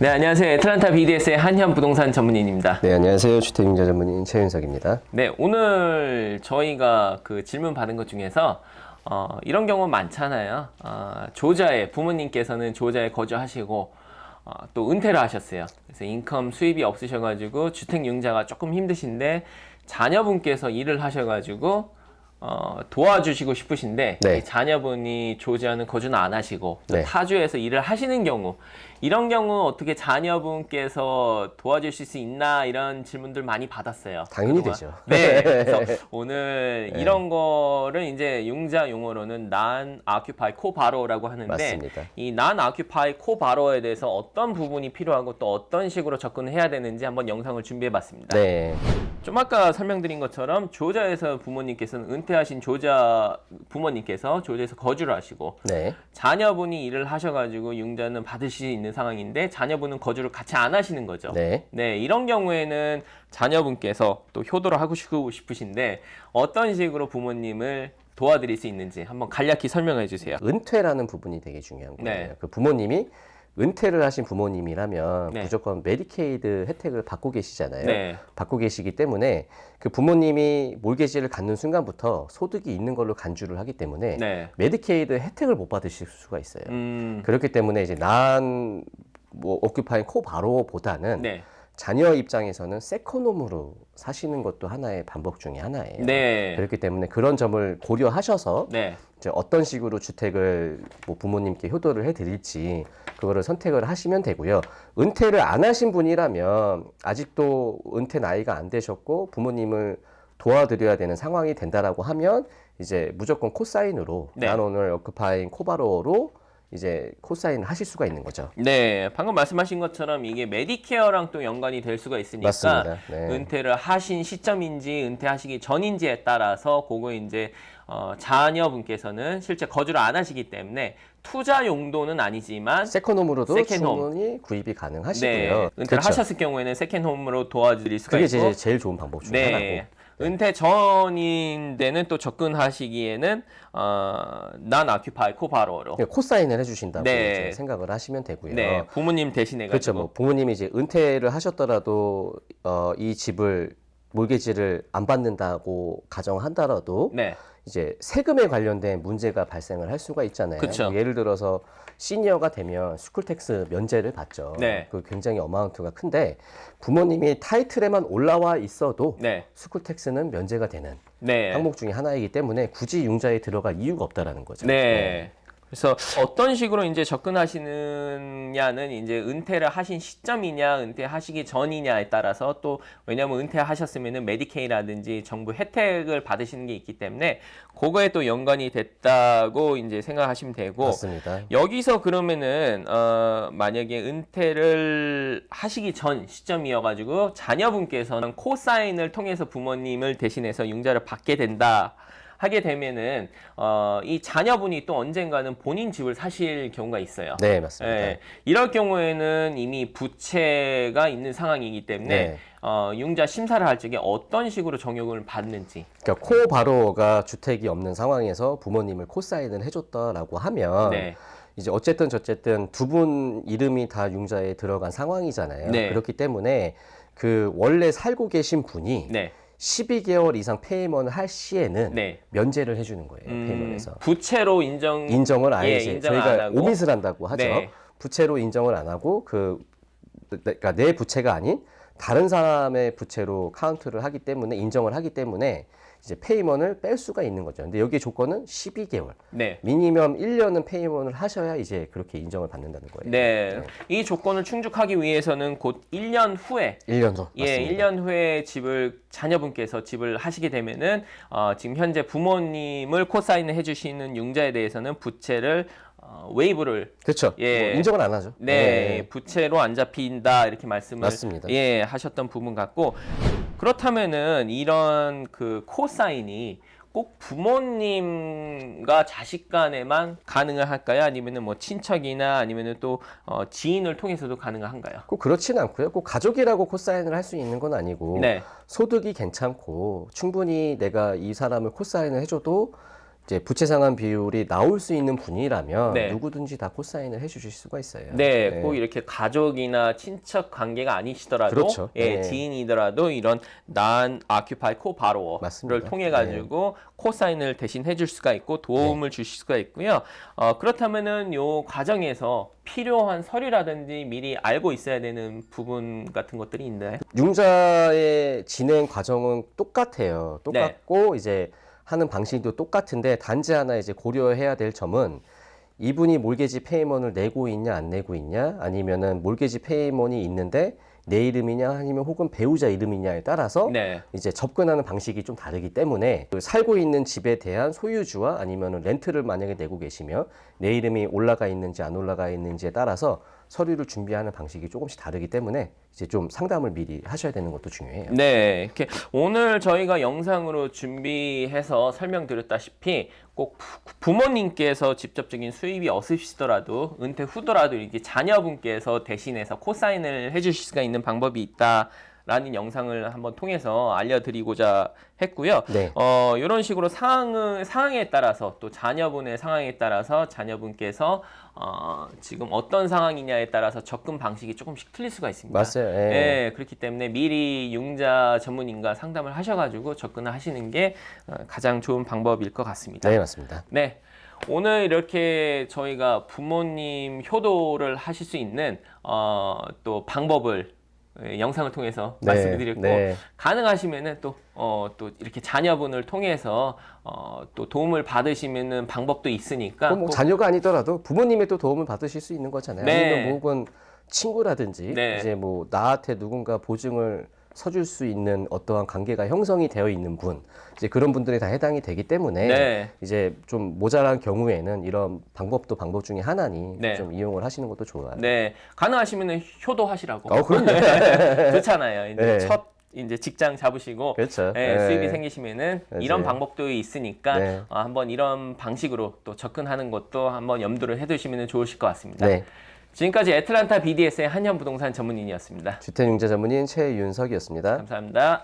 네, 안녕하세요. 애틀란타 BDS의 한현 부동산 전문인입니다. 네, 안녕하세요. 주택임자 전문인 최윤석입니다. 네, 오늘 저희가 그 질문 받은 것 중에서 어, 이런 경우 많잖아요. 어, 조자에 부모님께서는 조자에 거주하시고 어, 또 은퇴를 하셨어요. 그래서 인컴 수입이 없으셔가지고 주택 융자가 조금 힘드신데 자녀분께서 일을 하셔가지고 어, 도와주시고 싶으신데 네. 이 자녀분이 조지아는 거주는 안 하시고 또 네. 타주에서 일을 하시는 경우 이런 경우 어떻게 자녀분께서 도와주실 수 있나 이런 질문들 많이 받았어요. 당연히 그동안. 되죠. 네. 그래서 오늘 이런 거를 이제 융자 용어로는 non occupy co-borrow라고 하는데 맞습니다. 이 non occupy co-borrow에 대해서 어떤 부분이 필요하고 또 어떤 식으로 접근을 해야 되는지 한번 영상을 준비해 봤습니다. 네, 좀 아까 설명드린 것처럼 조자에서 부모님께서는 은퇴하신 조자 부모님께서 조자에서 거주를 하시고 네, 자녀분이 일을 하셔가지고 융자는 받으실 수 있는 상황인데 자녀분은 거주를 같이 안 하시는 거죠. 네. 네, 이런 경우에는 자녀분께서 또 효도를 하고 싶- 싶으신데 어떤 식으로 부모님을 도와드릴 수 있는지 한번 간략히 설명해 주세요. 은퇴라는 부분이 되게 중요한 거예요. 네. 그 부모님이 은퇴를 하신 부모님이라면 네. 무조건 메디케이드 혜택을 받고 계시잖아요. 네. 받고 계시기 때문에 그 부모님이 몰개지를 갖는 순간부터 소득이 있는 걸로 간주를 하기 때문에 네. 메디케이드 혜택을 못 받으실 수가 있어요. 음, 그렇기 때문에 이제 난 뭐 오큐파인 코 바로보다는 네. 자녀 입장에서는 세컨홈으로 사시는 것도 하나의 방법 중에 하나예요. 네. 그렇기 때문에 그런 점을 고려하셔서 네. 이제 어떤 식으로 주택을 뭐 부모님께 효도를 해드릴지 그거를 선택을 하시면 되고요. 은퇴를 안 하신 분이라면 아직도 은퇴 나이가 안 되셨고 부모님을 도와드려야 되는 상황이 된다라고 하면 이제 무조건 코사인으로 네. 나노널 어크파인 코바로로 이제 코사인 하실 수가 있는 거죠. 네, 방금 말씀하신 것처럼 이게 메디케어랑 또 연관이 될 수가 있으니까 맞습니다. 네. 은퇴를 하신 시점인지 은퇴하시기 전인지에 따라서 그거 이제 어, 자녀분께서는 실제 거주를 안 하시기 때문에 투자 용도는 아니지만 세컨홈으로도 세컨홈. 충분히 구입이 가능하시고요. 네, 은퇴를 그렇죠. 하셨을 경우에는 세컨홈으로 도와드릴 수가 그게 있고 이제 제일 좋은 방법 중에 네. 하나고. 은퇴 전인데는 또 접근하시기에는 어, 난 아큐파이 코바로로 코사인을 해주신다고 네. 이제 생각을 하시면 되고요. 네, 부모님 대신해 그렇죠. 가지고 뭐 부모님이 이제 은퇴를 하셨더라도 어, 이 집을 몰개지를 안 받는다고 가정한다라도 네. 이제 세금에 관련된 문제가 발생을 할 수가 있잖아요. 그쵸. 뭐 예를 들어서 시니어가 되면 스쿨텍스 면제를 받죠. 네. 그 굉장히 어마운트가 큰데 부모님이 타이틀에만 올라와 있어도 네. 스쿨텍스는 면제가 되는 네. 항목 중에 하나이기 때문에 굳이 융자에 들어갈 이유가 없다라는 거죠. 네. 그래서 어떤 식으로 이제 접근하시느냐는 이제 은퇴를 하신 시점이냐, 은퇴하시기 전이냐에 따라서 또 왜냐하면 은퇴하셨으면은 메디케이라든지 정부 혜택을 받으시는 게 있기 때문에 그거에 또 연관이 됐다고 이제 생각하시면 되고 맞습니다. 여기서 그러면은 어 만약에 은퇴를 하시기 전 시점이어가지고 자녀분께서는 코사인을 통해서 부모님을 대신해서 융자를 받게 된다. 하게 되면은 어 이 자녀분이 또 언젠가는 본인 집을 사실 경우가 있어요. 네, 맞습니다. 예, 이럴 경우에는 이미 부채가 있는 상황이기 때문에 네. 어, 융자 심사를 할 적에 어떤 식으로 적용을 받는지. 그러니까 코 바로가 주택이 없는 상황에서 부모님을 코사인을 해줬다라고 하면 네. 이제 어쨌든 저쨌든 두 분 이름이 다 융자에 들어간 상황이잖아요. 네. 그렇기 때문에 그 원래 살고 계신 분이 네. 12개월 이상 페이먼을 할 시에는 네. 면제를 해주는 거예요. 음, 페이먼에서 부채로 인정 인정을 아예 예, 이제 인정을 안 저희가 하고. 오밋을 한다고 하죠. 네. 부채로 인정을 안 하고 그 그러니까 내 부채가 아닌 다른 사람의 부채로 카운트를 하기 때문에 인정을 하기 때문에 이제 페이먼을 뺄 수가 있는 거죠. 근데 여기 조건은 12개월. 네. 미니멈 1년은 페이먼을 하셔야 이제 그렇게 인정을 받는다는 거예요. 네. 이 조건을 충족하기 위해서는 곧 1년 후에 1년 후. 예, 맞습니다. 1년 후에 집을 자녀분께서 집을 하시게 되면은 어, 지금 현재 부모님을 코사인을 해 주시는 융자에 대해서는 부채를 어, 웨이브를 그렇죠. 예. 뭐 인정을 안 하죠. 네, 부채로 안 잡힌다 이렇게 말씀을 맞습니다. 예 하셨던 부분 같고 그렇다면은 이런 그 코사인이 꼭 부모님과 자식 간에만 가능을 할까요? 아니면은 뭐 친척이나 아니면은 또 어, 지인을 통해서도 가능한가요? 꼭 그렇진 않고요. 꼭 가족이라고 코사인을 할 수 있는 건 아니고 네, 소득이 괜찮고 충분히 내가 이 사람을 코사인을 해줘도 이제 부채 상환 비율이 나올 수 있는 분이라면 네. 누구든지 다 코사인을 해주실 수가 있어요. 네, 꼭 이렇게 가족이나 친척 관계가 아니시더라도 그렇죠. 예, 네. 지인이더라도 이런 occupied co-borrower를 맞습니다. 네. 통해 가지고 코사인을 대신 해줄 수가 있고 도움을 주실 수가 있고요. 어, 그렇다면은 요 과정에서 필요한 서류라든지 미리 알고 있어야 되는 부분 같은 것들이 있나요? 융자의 진행 과정은 똑같아요. 네. 똑같고 이제 하는 방식도 똑같은데 단지 하나 이제 고려해야 될 점은 이분이 몰개지 페이먼을 내고 있냐 안 내고 있냐 아니면은 몰개지 페이먼이 있는데 내 이름이냐 아니면 혹은 배우자 이름이냐에 따라서 네. 이제 접근하는 방식이 좀 다르기 때문에 그 살고 있는 집에 대한 소유주와 아니면 렌트를 만약에 내고 계시면 내 이름이 올라가 있는지 안 올라가 있는지에 따라서 서류를 준비하는 방식이 조금씩 다르기 때문에 이제 좀 상담을 미리 하셔야 되는 것도 중요해요. 네, 이렇게 오늘 저희가 영상으로 준비해서 설명드렸다시피 꼭 부- 부모님께서 직접적인 수입이 없으시더라도 은퇴 후더라도 이렇게 자녀분께서 대신해서 코사인을 해주실 수가 있는 방법이 있다. 라는 영상을 한번 통해서 알려드리고자 했고요. 네. 어, 이런 식으로 상황을, 상황에 따라서 또 자녀분의 상황에 따라서 자녀분께서 어, 지금 어떤 상황이냐에 따라서 접근 방식이 조금씩 틀릴 수가 있습니다. 맞아요. 예. 네, 그렇기 때문에 미리 융자 전문인과 상담을 하셔가지고 접근을 하시는 게 어, 가장 좋은 방법일 것 같습니다. 네, 맞습니다. 네. 오늘 이렇게 저희가 부모님 효도를 하실 수 있는 어, 또 방법을 예, 영상을 통해서 네, 말씀드렸고 네. 가능하시면은 또, 어, 또 이렇게 자녀분을 통해서 어, 또 도움을 받으시면은 방법도 있으니까 뭐 꼭- 자녀가 아니더라도 부모님의 또 도움을 받으실 수 있는 거잖아요. 네. 아니면 뭐 혹은 친구라든지 네. 이제 뭐 나한테 누군가 보증을 서줄 수 있는 어떠한 관계가 형성이 되어 있는 분 이제 그런 분들이 다 해당이 되기 때문에 네. 이제 좀 모자란 경우에는 이런 방법도 방법 중에 하나니 네. 좀 이용을 하시는 것도 좋아요. 네, 가능하시면은 효도하시라고. 어, 그럼요. 좋잖아요. 이제 네. 첫 이제 직장 잡으시고 그렇죠. 예, 네. 수입이 생기시면은 맞아요. 이런 방법도 있으니까 네. 어, 한번 이런 방식으로 또 접근하는 것도 한번 염두를 해두시면 좋으실 것 같습니다. 네. 지금까지 애틀란타 BDS의 한현 부동산 전문인이었습니다. 주택융자 전문인 최윤석이었습니다. 감사합니다.